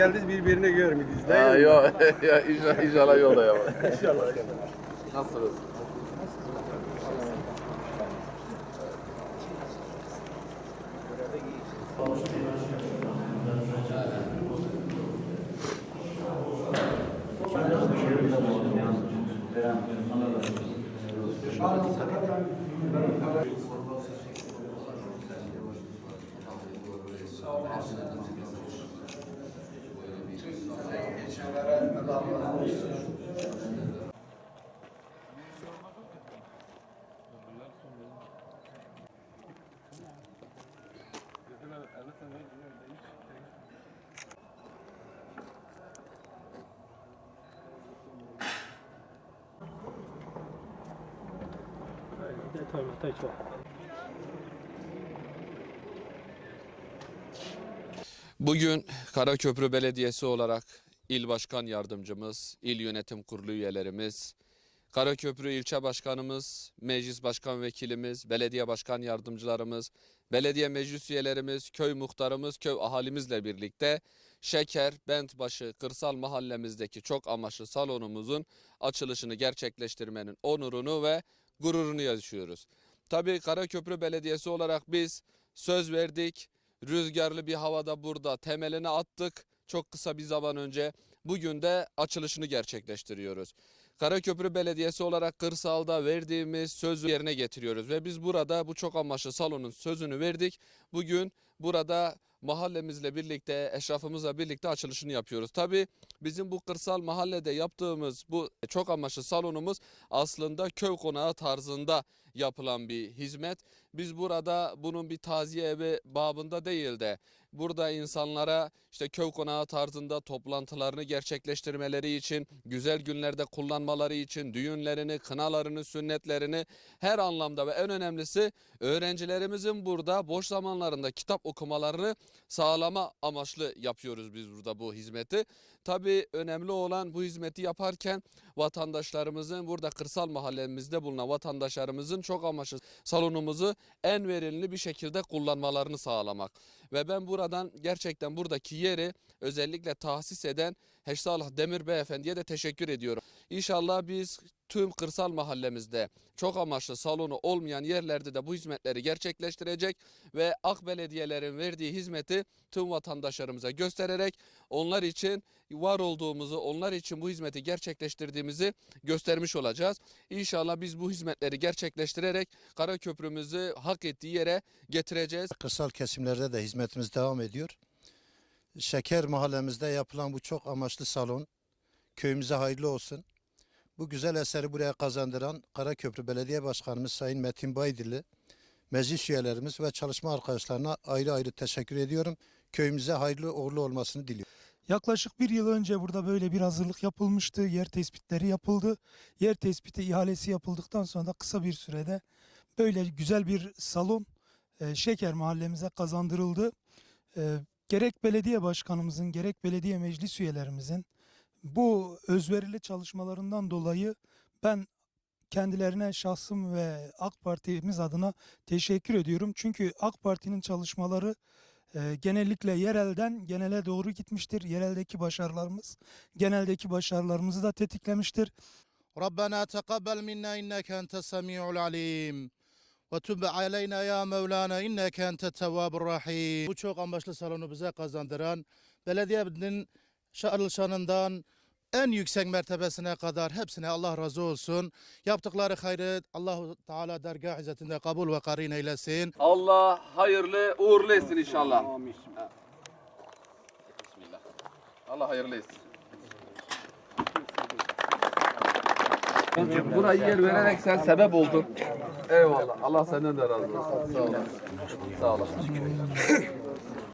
Geldiniz birbirini görmediniz Ha, değil mi? yok, ya, inşallah, inşallah yolda ya. İnşallah. Nasılsınız? Bugün Karaköprü Belediyesi olarak il başkan yardımcımız, il yönetim kurulu üyelerimiz, Karaköprü ilçe başkanımız, meclis başkan vekilimiz, belediye başkan yardımcılarımız, belediye meclis üyelerimiz, köy muhtarımız, köy ahalimizle birlikte Şeker, Bentbaşı, Kırsal mahallemizdeki çok amaçlı salonumuzun açılışını gerçekleştirmenin onurunu ve gururunu yaşıyoruz. Tabii Karaköprü Belediyesi olarak biz söz verdik, rüzgarlı bir havada burada temelini attık çok kısa bir zaman önce. Bugün de açılışını gerçekleştiriyoruz. Karaköprü Belediyesi olarak kırsalda verdiğimiz sözü yerine getiriyoruz ve biz burada bu çok amaçlı salonun sözünü verdik. Bugün burada mahallemizle birlikte, eşrafımızla birlikte açılışını yapıyoruz. Tabii bizim bu kırsal mahallede yaptığımız bu çok amaçlı salonumuz aslında köy konağı tarzında yapılan bir hizmet. Biz burada bunun bir taziye evi babında değil de burada insanlara işte köy konağı tarzında toplantılarını gerçekleştirmeleri için, güzel günlerde kullanmaları için düğünlerini, kınalarını, sünnetlerini her anlamda ve en önemlisi öğrencilerimizin burada boş zamanlarında kitap okumalarını sağlama amaçlı yapıyoruz biz burada bu hizmeti. Tabii önemli olan bu hizmeti yaparken vatandaşlarımızın burada kırsal mahallemizde bulunan vatandaşlarımızın çok amaçlı salonumuzu en verimli bir şekilde kullanmalarını sağlamak. Ve ben buradan gerçekten buradaki yeri özellikle tahsis eden Heşsallah Demir Beyefendi'ye de teşekkür ediyorum. İnşallah biz tüm kırsal mahallemizde çok amaçlı salonu olmayan yerlerde de bu hizmetleri gerçekleştirecek ve AK belediyelerin verdiği hizmeti tüm vatandaşlarımıza göstererek onlar için var olduğumuzu, onlar için bu hizmeti gerçekleştirdiğimizi göstermiş olacağız. İnşallah biz bu hizmetleri gerçekleştirerek Karaköprümüzü hak ettiği yere getireceğiz. Kırsal kesimlerde de hizmetimiz devam ediyor. Şeker mahallemizde yapılan bu çok amaçlı salon köyümüze hayırlı olsun. Bu güzel eseri buraya kazandıran Karaköprü Belediye Başkanımız Sayın Metin Baydilli, meclis üyelerimiz ve çalışma arkadaşlarına ayrı ayrı teşekkür ediyorum. Köyümüze hayırlı uğurlu olmasını diliyorum. Yaklaşık bir yıl önce burada böyle bir hazırlık yapılmıştı. Yer tespitleri yapıldı. Yer tespiti ihalesi yapıldıktan sonra da kısa bir sürede böyle güzel bir salon e, Şeker mahallemize kazandırıldı. E, gerek belediye başkanımızın gerek belediye meclis üyelerimizin bu özverili çalışmalarından dolayı ben kendilerine şahsım ve AK Parti'miz adına teşekkür ediyorum. Çünkü AK Parti'nin çalışmaları e, genellikle yerelden genele doğru gitmiştir. Yereldeki başarılarımız, geneldeki başarılarımızı da tetiklemiştir. Rabbena teqabbel minna inneke entes semiul alim. Ve tüb aleyna ya Mevlana inneke ente tevvabur rahim. Bu çok amaçlı salonu bize kazandıran belediyenin şanından en yüksek mertebesine kadar hepsine Allah razı olsun. Yaptıkları hayrı Allahu Teala dergah izzetinde kabul ve karin eylesin. Allah hayırlı uğurlu etsin inşallah. Ha. Bismillah. Allah hayırlı etsin. Burayı yer vererek sen sebep oldun. Eyvallah. Allah senden de razı olsun. Sağ olasın. Sağ olasın.